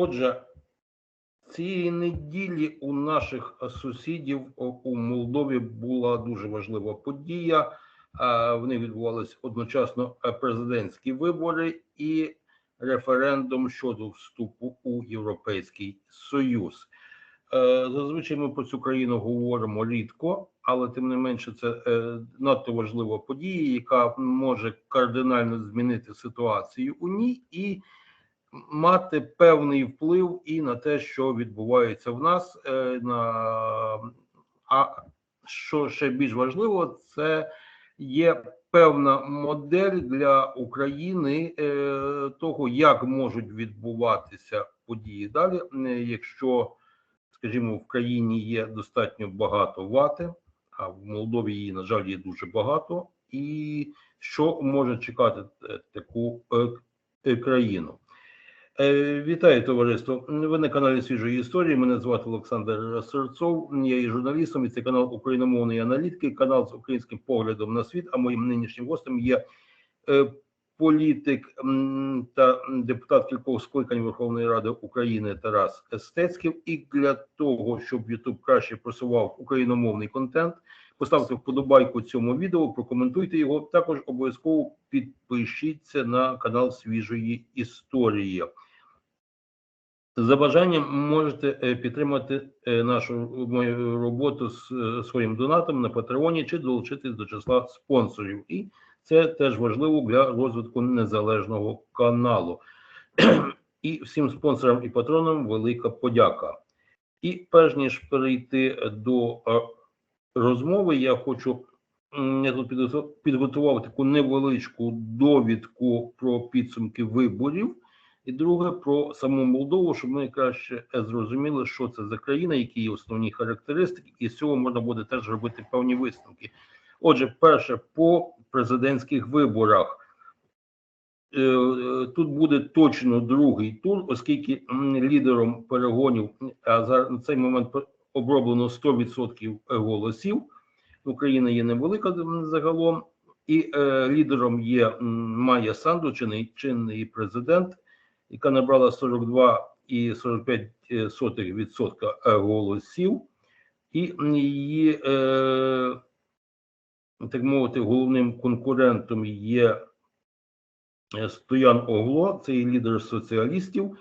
Отже, цієї неділі у наших сусідів у Молдові була дуже важлива подія. Е, В них відбувалися одночасно е, президентські вибори і референдум щодо вступу у Європейський Союз. Е, Зазвичай ми про цю країну говоримо рідко, але тим не менше, це е, надто важлива подія, яка може кардинально змінити ситуацію у ній і мати певний вплив і на те, що відбувається в нас. е, На а що ще більш важливо, це є певна модель для України е, того, як можуть відбуватися події далі, Е, якщо скажімо, в країні є достатньо багато вати, а в Молдові її, на жаль, є дуже багато. І що може чекати таку країну? Е, Вітаю, товариство. Ви на каналі Свіжої історії. Мене звати Олександр Серцов. Я є журналістом і це канал Україномовної аналітики, канал з українським поглядом на світ. А моїм нинішнім гостем є е, політик та депутат кількох скликань Верховної Ради України Тарас Стецьків. І для того, щоб YouTube краще просував україномовний контент, поставте вподобайку цьому відео, прокоментуйте його. Також обов'язково підпишіться на канал Свіжої історії. За бажанням можете е, підтримати е, нашу мою роботу з е, своїм донатом на Патреоні чи долучитись до числа спонсорів. І це теж важливо для розвитку незалежного каналу. І всім спонсорам і патронам велика подяка. І перш ніж перейти до розмови, я хочу я тут підготу- підготував таку невеличку довідку про підсумки виборів. І друге про саму Молдову, щоб ми краще зрозуміли, що це за країна, які є основні характеристики, і з цього можна буде теж робити певні висновки. Отже, перше по президентських виборах. Е, Тут буде точно другий тур, оскільки лідером перегонів, а за на цей момент оброблено 100% голосів. Україна є невелика загалом, і е, лідером є Майя Санду, чинний, чинний президент, яка набрала 42,45% е, голосів, і її, е, так мовити, головним конкурентом є е, Стоян Огло, це є лідер соціалістів,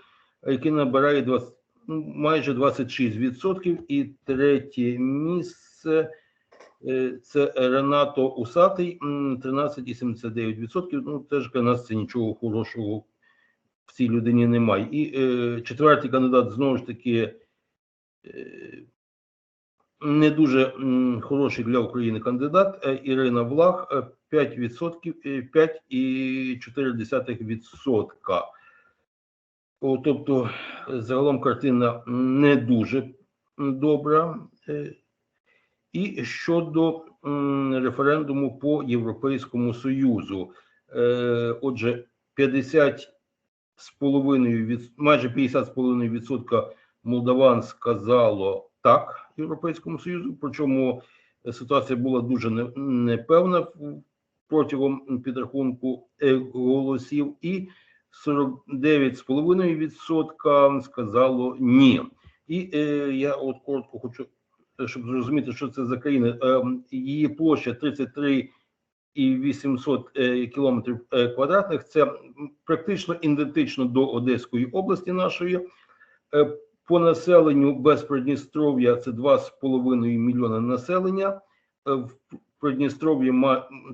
який набирає 20, ну, майже 26%. І третє місце е, це Ренато Усатий, м, 13,79%. Ну, теж для нас це нічого хорошого в цій людині немає. І е, четвертий кандидат знову ж таки. Е, не дуже м, хороший для України кандидат е, Ірина Влах е, 5%, е, 5,4%. О, Тобто, загалом картина не дуже добра. Е, І щодо референдуму по Європейському Союзу, Е, отже, 50 з половиною від майже 50 з половиною відсотка молдаван сказало так Європейському Союзу, причому ситуація була дуже непевна протягом підрахунку е, голосів, і 49,5% сказало ні. І е, я от коротко хочу, щоб зрозуміти, що це за країна. Е, її площа 33 і 800 е, кілометрів е, квадратних. Це практично ідентично до Одеської області нашої. Е, По населенню без Придністров'я це 2,5 мільйона населення. В Придністров'ї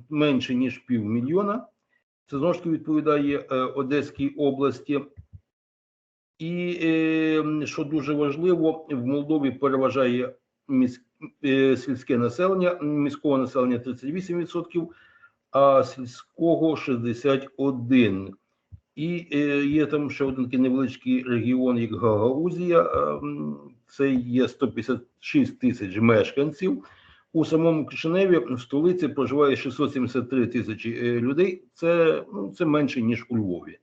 менше ніж півмільйона. Це знову ж таки відповідає Одеській області. І що дуже важливо, в Молдові переважає міс, е, сільське населення, міського населення 38%, а сільського 61%. І е, є там ще один такий невеличкий регіон, як Гагаузія. Це є 156 тисяч мешканців. У самому Кишиневі в столиці проживає 673 тисячі е, людей. Це, ну, це менше ніж у Львові.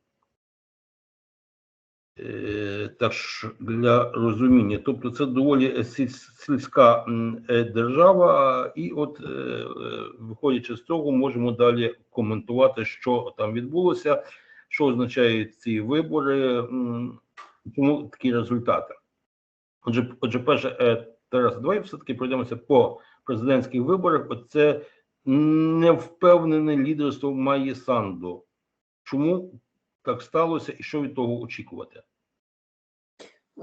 Е, Так для розуміння, тобто це доволі сільська е, держава, і от е, виходячи з цього, можемо далі коментувати, що там відбулося, що означають ці вибори. Чому такі результати? Отже, отже, перше, Тарас, давай все-таки пройдемося по президентських виборах. Оце невпевнене лідерство Майї Санду. Чому так сталося і що від того очікувати?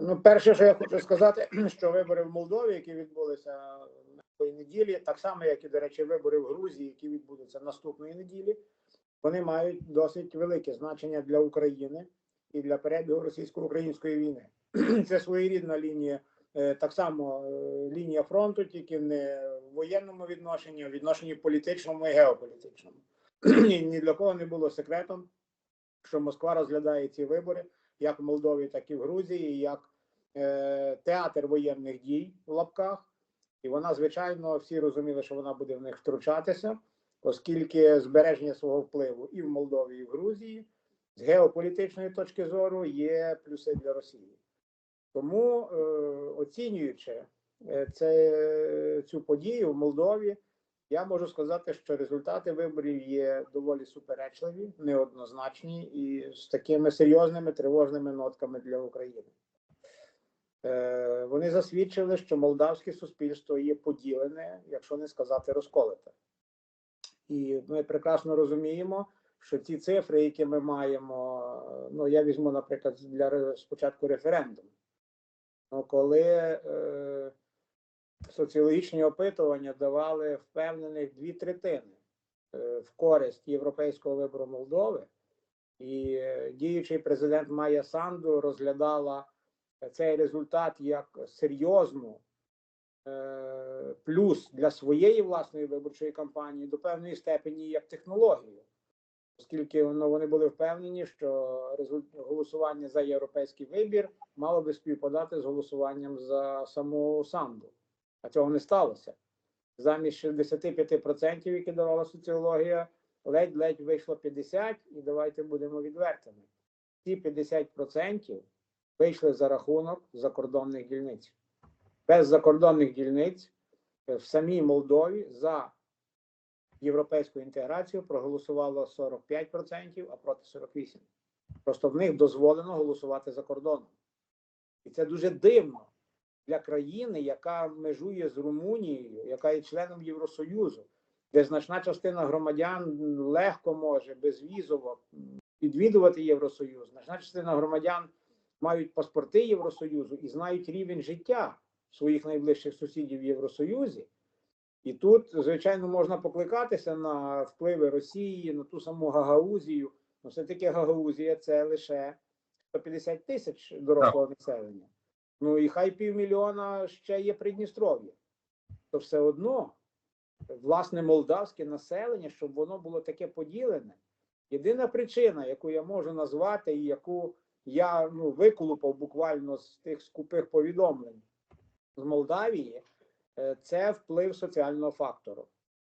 Ну, перше, що я хочу сказати, що вибори в Молдові, які відбулися минулої неділі, так само, як і, до речі, вибори в Грузії, які відбудуться наступної неділі, вони мають досить велике значення для України і для перебігу російсько-української війни. Це своєрідна лінія, е, так само е, лінія фронту, тільки не в воєнному відношенні, а в відношенні політичному і геополітичному. Ні для кого не було секретом, що Москва розглядає ці вибори як в Молдові, так і в Грузії, як е, театр воєнних дій в лапках. І вона, звичайно, всі розуміли, що вона буде в них втручатися, оскільки збереження свого впливу і в Молдові, і в Грузії з геополітичної точки зору є плюси для Росії. Тому, е, оцінюючи е, це, цю подію в Молдові, я можу сказати, що результати виборів є доволі суперечливі, неоднозначні і з такими серйозними тривожними нотками для України. Е, Вони засвідчили, що молдавське суспільство є поділене, якщо не сказати розколите. І ми прекрасно розуміємо, що ті цифри, які ми маємо, ну я візьму, наприклад, для спочатку референдум. Ну, коли е, соціологічні опитування давали впевнених дві третини е, в користь європейського вибору Молдови, і е, діючий президент Майя Санду розглядала цей результат як серйозну е, плюс для своєї власної виборчої кампанії до певної степені як технологію, оскільки ну, вони були впевнені, що результ- голосування за європейський вибір мало би співпадати з голосуванням за саму Санду. А цього не сталося. Замість 65%, які давала соціологія, ледь-ледь вийшло 50%, і давайте будемо відвертими. Ці 50% вийшли за рахунок закордонних дільниць. Без закордонних дільниць е, в самій Молдові за європейську інтеграцію проголосувало 45%, а проти 48%. Просто в них дозволено голосувати за кордоном. І це дуже дивно для країни, яка межує з Румунією, яка є членом Євросоюзу, де значна частина громадян легко може безвізово відвідувати Євросоюз. Значна частина громадян мають паспорти Євросоюзу і знають рівень життя своїх найближчих сусідів в Євросоюзі. І тут, звичайно, можна покликатися на впливи Росії, на ту саму Гагаузію. Ну, все-таки Гагаузія це лише 150 тисяч дорослого населення. Ну і хай півмільйона ще є Придністров'я. То все одно, власне, молдавське населення, щоб воно було таке поділене. Єдина причина, яку я можу назвати, і яку я ну, виколупав буквально з тих скупих повідомлень з Молдавії, е, це вплив соціального фактору.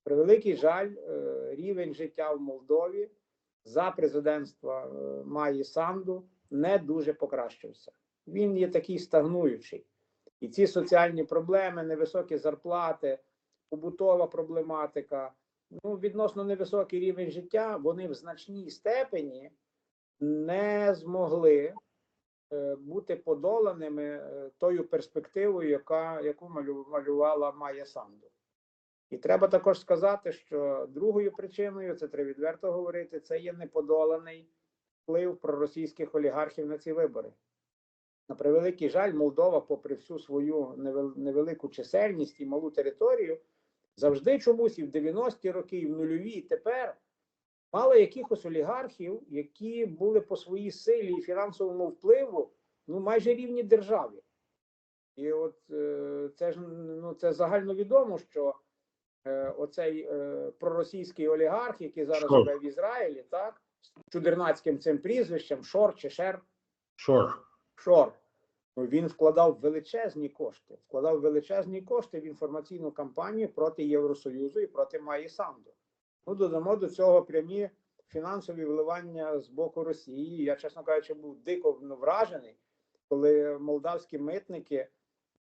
Превеликий жаль, е, рівень життя в Молдові за президентства е, Маї Санду не дуже покращився. Він є такий стагнуючий. І ці соціальні проблеми, невисокі зарплати, побутова проблематика, ну, відносно невисокий рівень життя, вони в значній степені не змогли е, бути подоланими е, тою перспективою, яка, яку малювала Майя Санду. І треба також сказати, що другою причиною, це треба відверто говорити, це є неподоланий вплив проросійських олігархів на ці вибори. На превеликий жаль, Молдова, попри всю свою невел- невелику чисельність і малу територію, завжди чомусь і в 90-ті роки, і в нульові, і тепер мала якихось олігархів, які були по своїй силі і фінансовому впливу ну майже рівні державі. І от е, це ж ну це загальновідомо, що е, оцей е, проросійський олігарх, який зараз живе в Ізраїлі, так з чудернацьким цим прізвищем, Шор чи Шер, Шор. Шор. Він вкладав величезні кошти, вкладав величезні кошти в інформаційну кампанію проти Євросоюзу і проти Майї Санду. Ну, додамо до цього прямі фінансові вливання з боку Росії. Я, чесно кажучи, був дико вражений, коли молдавські митники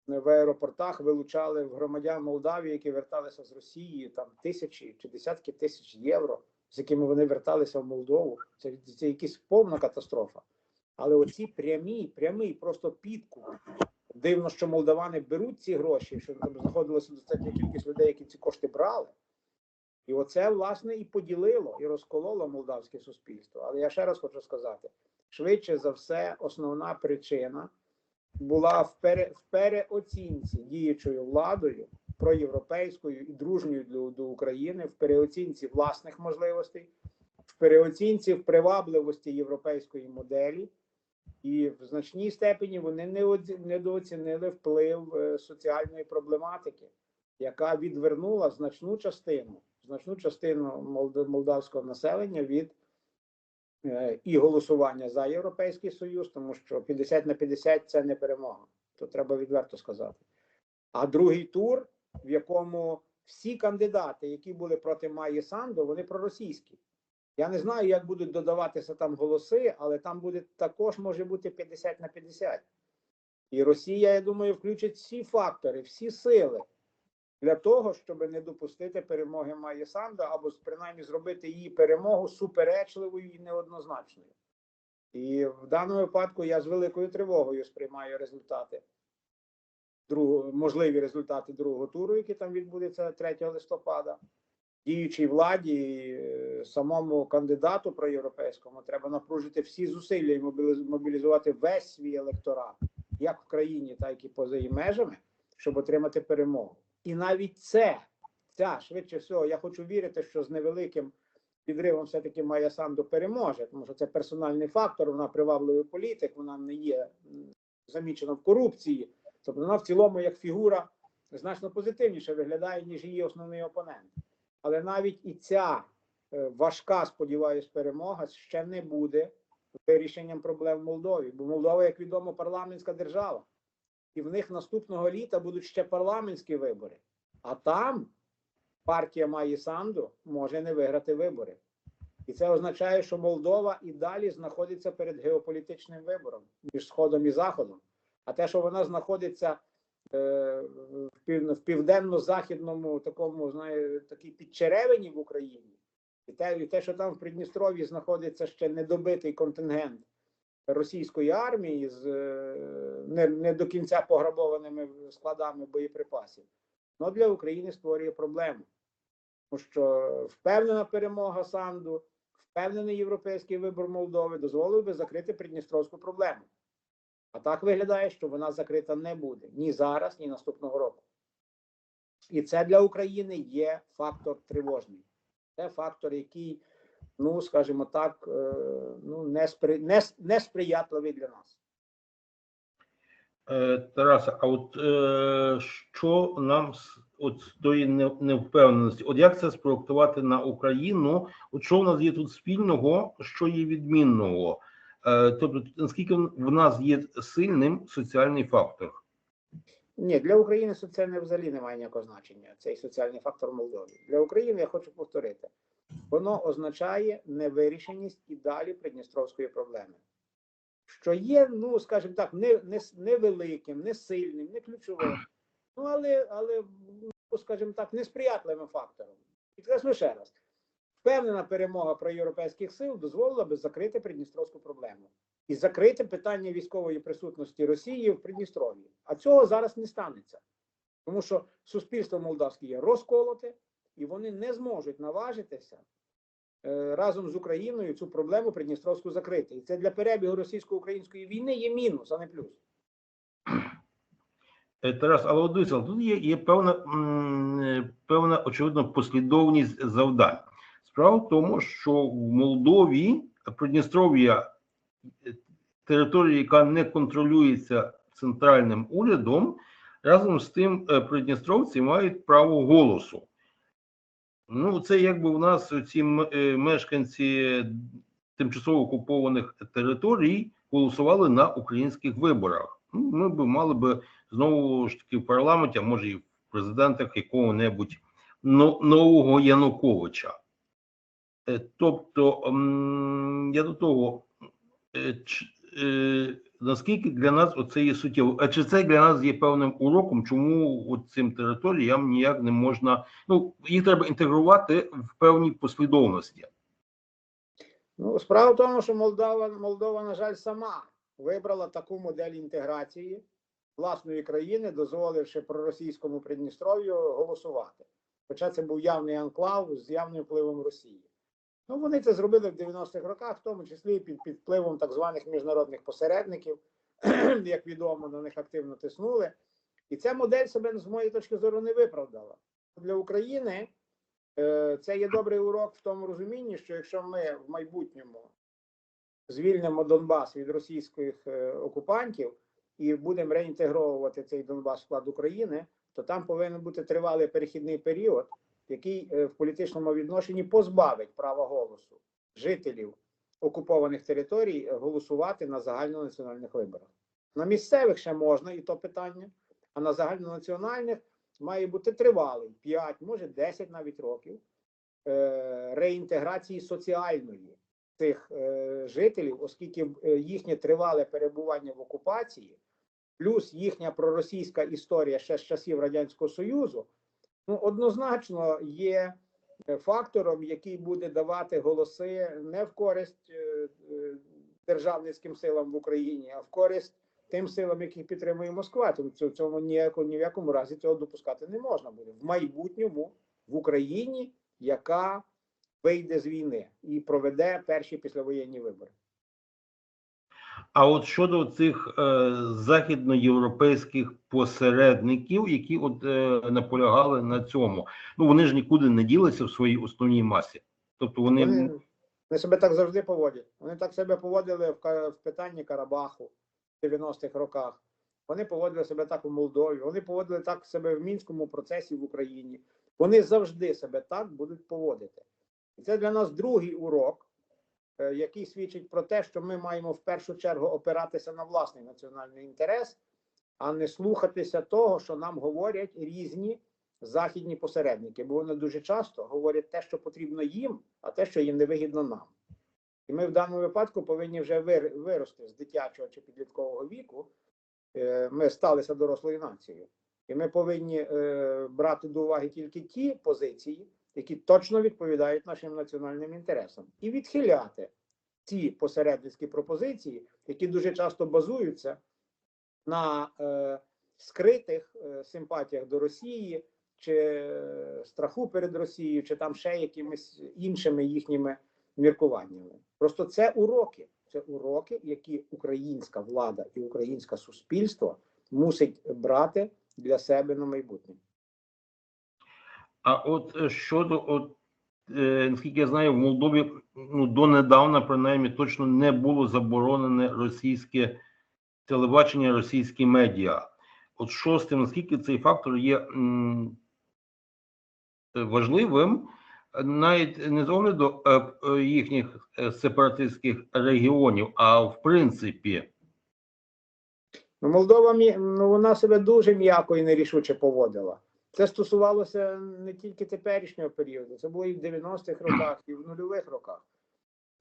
в аеропортах вилучали в громадян Молдавії, які верталися з Росії, там тисячі чи десятки тисяч євро, з якими вони верталися в Молдову. Це, це якась повна катастрофа. Але оці прямі, прямий просто підкуп. Дивно, що молдавани беруть ці гроші, що там знаходилася достатня кількість людей, які ці кошти брали. І оце, власне, і поділило, і розкололо молдавське суспільство. Але я ще раз хочу сказати: швидше за все, основна причина була в, пере, в переоцінці діючою владою проєвропейською і дружньою для до України, в переоцінці власних можливостей, в переоцінці в привабливості європейської моделі, і в значній степені вони недооцінили вплив е, соціальної проблематики, яка відвернула значну частину, значну частину молдавського населення від е, і голосування за Європейський Союз, тому що 50 на 50 це не перемога. То треба відверто сказати. А другий тур, в якому всі кандидати, які були проти Майї Санду, вони проросійські. Я не знаю, як будуть додаватися там голоси, але там буде також може бути 50 на 50. І Росія, я думаю, включить всі фактори, всі сили для того, щоб не допустити перемоги Майї Санду, або принаймні зробити її перемогу суперечливою і неоднозначною. І в даному випадку я з великою тривогою сприймаю результати другого, можливі результати другого туру, який там відбудеться 3 листопада. Діючій владі, е, самому кандидату проєвропейському треба напружити всі зусилля і мобіліз- мобілізувати весь свій електорат, як в країні, так і поза її межами, щоб отримати перемогу. І навіть це, ця швидше всього, я хочу вірити, що з невеликим підривом все-таки Майя Санду переможе, тому що це персональний фактор, вона привабливий політик, вона не є замічена в корупції. Тобто вона в цілому як фігура значно позитивніше виглядає, ніж її основний опонент. Але навіть і ця е, важка, сподіваюсь, перемога ще не буде вирішенням проблем в Молдові. Бо Молдова, як відомо, парламентська держава. І в них наступного літа будуть ще парламентські вибори. А там партія Майї Санду може не виграти вибори. І це означає, що Молдова і далі знаходиться перед геополітичним вибором між Сходом і Заходом. А те, що вона знаходиться в пів- в південно-західному такому, знає, такій підчеревині в Україні, і те, і те, що там в Придністров'ї знаходиться ще недобитий контингент російської армії з е, не, не до кінця пограбованими складами боєприпасів, ну для України створює проблему. Тому що впевнена перемога Санду, впевнений європейський вибор Молдови дозволив би закрити придністровську проблему. А так виглядає, що вона закрита не буде ні зараз, ні наступного року. І це для України є фактор тривожний. Це фактор, який, ну скажімо так, е, ну не, спри... не, с- не сприятливий для нас. Е, Тараса, а от е, що нам от з тої невпевненості? От як це спроектувати на Україну? От що в нас є тут спільного, що є відмінного? Е, тобто, наскільки в нас є сильним соціальний фактор? Ні, для України соціальне взагалі немає ніякого значення. Цей соціальний фактор Молдові. Для України я хочу повторити, воно означає невирішеність і далі придністровської проблеми. Що є, ну скажімо так, не, не, невеликим, не сильним, не ключовим, ну але, але ну, скажімо так, несприятливим фактором. Підкреслю ще раз. Впевнена перемога проєвропейських сил дозволила би закрити придністровську проблему і закрити питання військової присутності Росії в Придністров'ї. А цього зараз не станеться, тому що суспільство молдавське є розколоте, і вони не зможуть наважитися е, разом з Україною цю проблему Придністровську закрити. І це для перебігу російсько-української війни є мінус, а не плюс. Е, Тарас, але дивіться, тут є, є певна, е, певна, очевидно, послідовність завдань. Справа в тому, що в Молдові Придністров'я е, територія, яка не контролюється центральним урядом, разом з тим е, придністровці мають право голосу. Ну, це якби в нас ці е, мешканці тимчасово окупованих територій голосували на українських виборах. Ну, ми б мали би знову ж таки в парламенті, а може і в президентах якого-небудь нового Януковича. Е, Тобто, я до того, е, е, наскільки для нас оце є суттєво, а чи це для нас є певним уроком, чому цим територіям ніяк не можна, ну, їх треба інтегрувати в певній послідовності. Ну, справа в тому, що Молдова, Молдова, на жаль, сама вибрала таку модель інтеграції власної країни, дозволивши проросійському Придністров'ю голосувати. Хоча це був явний анклав з явним впливом Росії. Ну, вони це зробили в 90-х роках, в тому числі під, під впливом так званих міжнародних посередників, як відомо, на них активно тиснули. І ця модель себе, з моєї точки зору, не виправдала. Для України е, це є добрий урок в тому розумінні, що якщо ми в майбутньому звільнимо Донбас від російських е, окупантів і будемо реінтегровувати цей Донбас в склад України, то там повинен бути тривалий перехідний період, який е, в політичному відношенні позбавить права голосу жителів окупованих територій е, голосувати на загальнонаціональних виборах. На місцевих ще можна, і то питання, а на загальнонаціональних має бути тривалий 5, може 10 навіть років е, реінтеграції соціальної цих жителів, оскільки їхнє тривале перебування в окупації, плюс їхня проросійська історія ще з часів Радянського Союзу, ну однозначно є е, фактором, який буде давати голоси не в користь е, е, державницьким силам в Україні, а в користь тим силам, які підтримує Москва. Тому цьому- цьому ніяко, ні в якому разі цього допускати не можна буде в майбутньому в Україні, яка вийде з війни і проведе перші післявоєнні вибори. А от щодо цих е, західноєвропейських посередників, які от е, наполягали на цьому, ну вони ж нікуди не ділися в своїй основній масі. Тобто вони, Вони, вони себе так завжди поводять. Вони так себе поводили в, в питанні Карабаху в 90-х роках. Вони поводили себе так у Молдові. Вони поводили так себе в мінському процесі в Україні. Вони завжди себе так будуть поводити. І це для нас другий урок, який свідчить про те, що ми маємо в першу чергу опиратися на власний національний інтерес, а не слухатися того, що нам говорять різні західні посередники, бо вони дуже часто говорять те, що потрібно їм, а те, що їм не вигідно нам. І ми в даному випадку повинні вже вир- вирости з дитячого чи підліткового віку. Е, Ми сталися дорослою нацією. І ми повинні е, брати до уваги тільки ті позиції, які точно відповідають нашим національним інтересам, і відхиляти ті посередницькі пропозиції, які дуже часто базуються на е, скритих е, симпатіях до Росії, чи е, страху перед Росією, чи там ще якимись іншими їхніми міркуваннями. Просто це уроки. Це уроки, які українська влада і українське суспільство мусить брати для себе на майбутнє. а от е, щодо от, наскільки я знаю, в Молдові ну донедавна принаймні точно не було заборонене російське телебачення, російські медіа. От що з тим, наскільки цей фактор є важливим, навіть не з огляду е, е, їхніх е, сепаратистських регіонів, а в принципі. Ну, Молдова ну, вона себе дуже м'яко і нерішуче поводила. Це стосувалося не тільки теперішнього періоду, це було і в 90-х роках, і в нульових роках.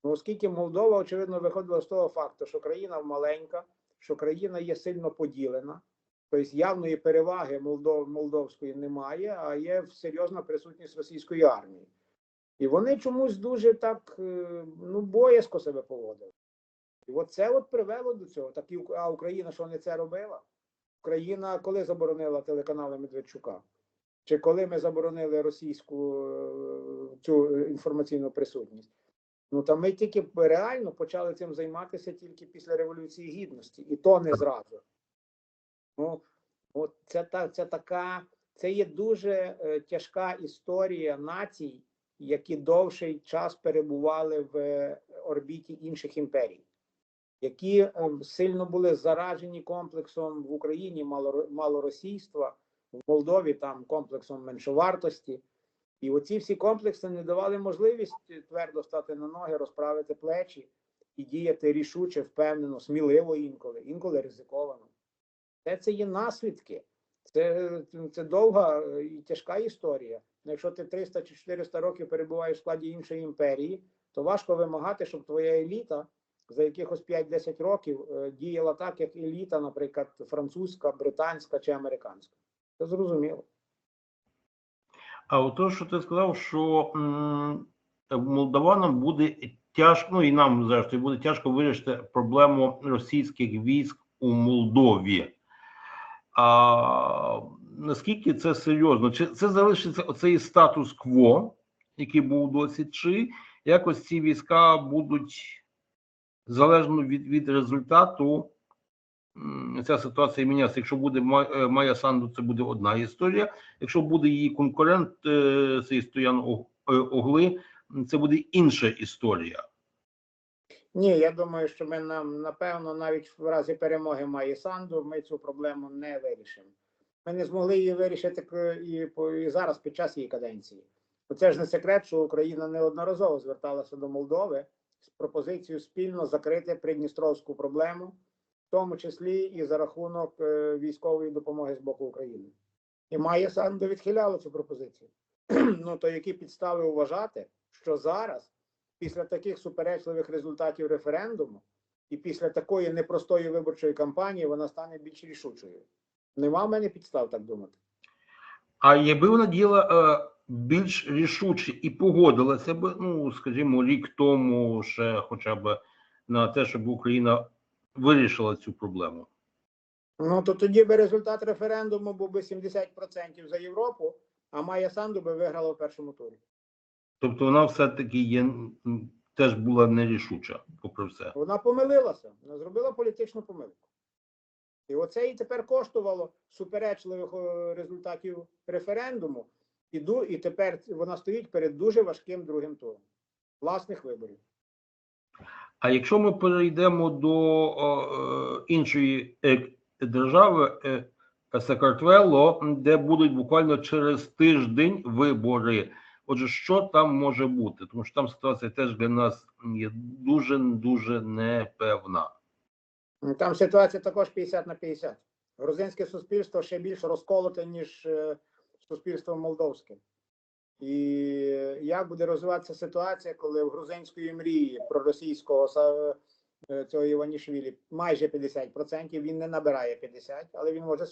Ну, оскільки Молдова, очевидно, виходила з того факту, що країна маленька, що країна є сильно поділена, тобто явної переваги Молдов, молдовської немає, а є серйозна присутність російської армії. І вони чомусь дуже так е, ну, боязко себе поводили. І от це от привело до цього. Так а Україна що не це робила? Україна коли заборонила телеканали Медведчука? Чи коли ми заборонили російську е, цю інформаційну присутність? Ну та ми тільки реально почали цим займатися тільки після Революції Гідності, і то не зразу. Ну, от це та це така, це є дуже е, тяжка історія націй, які довший час перебували в е, орбіті інших імперій які е, сильно були заражені комплексом в Україні малоро- малоросійства, в Молдові там комплексом меншовартості. І оці всі комплекси не давали можливість твердо стати на ноги, розправити плечі і діяти рішуче, впевнено, сміливо інколи, інколи ризиковано. Це, це є наслідки. Це, це довга е, і тяжка історія. Якщо ти 300 чи 400 років перебуваєш в складі іншої імперії, то важко вимагати, щоб твоя еліта за якихось 5-10 років е, діяла так, як еліта, наприклад, французька, британська чи американська. Це зрозуміло. А от то, що ти сказав, що м, молдаванам буде тяжко, ну і нам зрештою буде тяжко вирішити проблему російських військ у Молдові. А наскільки це серйозно? Чи це залишиться оцей статус-кво, який був досі, чи якось ці війська будуть залежно від, від результату? Ця ситуація міняється. Якщо буде е, Майя Санду, це буде одна історія. Якщо буде її конкурент, е, цей Стоян е, Огли, це буде інша історія. Ні, я думаю, що ми нам напевно навіть в разі перемоги Майї Санду ми цю проблему не вирішимо. Ми не змогли її вирішити і, і зараз під час її каденції. Бо Це ж не секрет, що Україна неодноразово зверталася до Молдови з пропозицією спільно закрити придністровську проблему, в тому числі і за рахунок е, військової допомоги з боку України. І Майя Санду відхиляла цю пропозицію. ну то які підстави вважати, що зараз після таких суперечливих результатів референдуму і після такої непростої виборчої кампанії вона стане більш рішучою. Нема в мене підстав так думати. А якби вона діяла е, більш рішуче і погодилася б, ну скажімо, рік тому ще хоча б на те, щоб Україна вирішила цю проблему. Ну то тоді би результат референдуму був би 70% за Європу, а Майя Санду би виграла в першому турі. Тобто вона все-таки є теж була нерішуча, попри все. Вона помилилася, вона зробила політичну помилку. І оце і тепер коштувало суперечливих е, результатів референдуму, і, ду- і тепер вона стоїть перед дуже важким другим туром власних виборів. А якщо ми перейдемо до е, іншої е, держави, е, Сакартвело, де будуть буквально через тиждень вибори. Отже, що там може бути? Тому що там ситуація теж для нас є дуже дуже непевна. Там ситуація також 50 на 50. Грузинське суспільство ще більш розколоте, ніж е, суспільство молдовське. І як буде розвиватися ситуація, коли в грузинської мрії проросійського е, цього Іванішвілі майже 50%, він не набирає 50%, але він може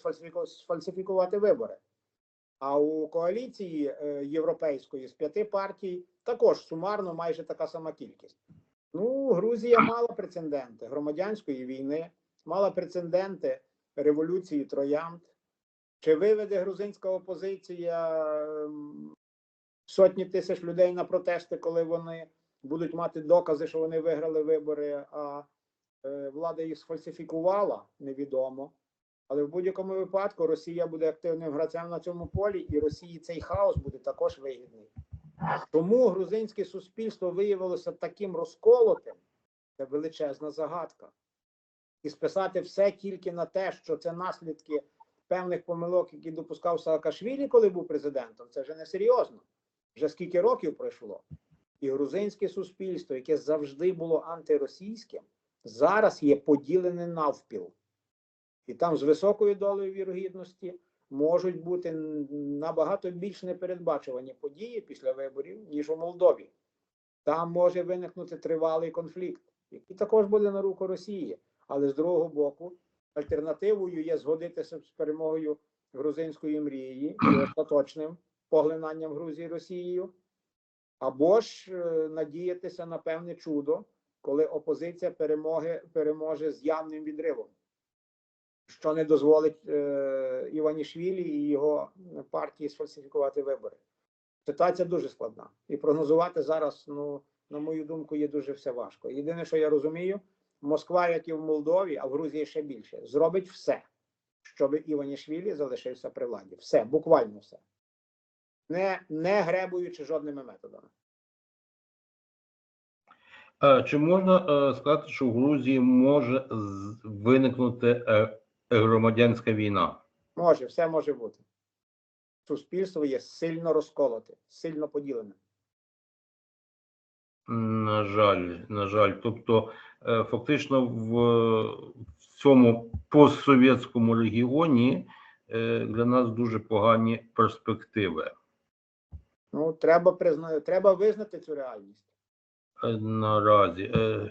сфальсифікувати вибори. А у коаліції е, європейської з п'яти партій також сумарно майже така сама кількість. Ну, Грузія мала прецеденти громадянської війни, мала прецеденти революції троянд. Чи виведе грузинська опозиція ем, сотні тисяч людей на протести, коли вони будуть мати докази, що вони виграли вибори, а е, влада їх сфальсифікувала, невідомо. Але в будь-якому випадку Росія буде активним гравцем на цьому полі, і Росії цей хаос буде також вигідний. Тому грузинське суспільство виявилося таким розколотим, це величезна загадка. І списати все тільки на те, що це наслідки певних помилок, які допускав Саакашвілі, коли був президентом, це вже не серйозно. Вже скільки років пройшло. І грузинське суспільство, яке завжди було антиросійським, зараз є поділене навпіл. І там з високою долею вірогідності можуть бути набагато більш непередбачувані події після виборів, ніж у Молдові. Там може виникнути тривалий конфлікт, який також буде на руку Росії. Але з другого боку, альтернативою є згодитися з перемогою грузинської мрії і остаточним поглинанням Грузії Росією, або ж е, надіятися на певне чудо, коли опозиція перемоги переможе з явним відривом що не дозволить е, Іванішвілі і його партії сфальсифікувати вибори. Ситуація дуже складна. І прогнозувати зараз, ну, на мою думку, є дуже все важко. Єдине, що я розумію, Москва, як і в Молдові, а в Грузії ще більше, зробить все, щоб Іванішвілі залишився при владі. Все, буквально все. Не, не гребуючи жодними методами. Е, Чи можна е, сказати, що в Грузії може виникнути е, громадянська війна? Може, все може бути. Суспільство є сильно розколоте, сильно поділене. На жаль, на жаль. Тобто, фактично, в, в цьому постсовєтському регіоні для нас дуже погані перспективи. Ну, треба призна... треба визнати цю реальність. Е, Наразі. Е,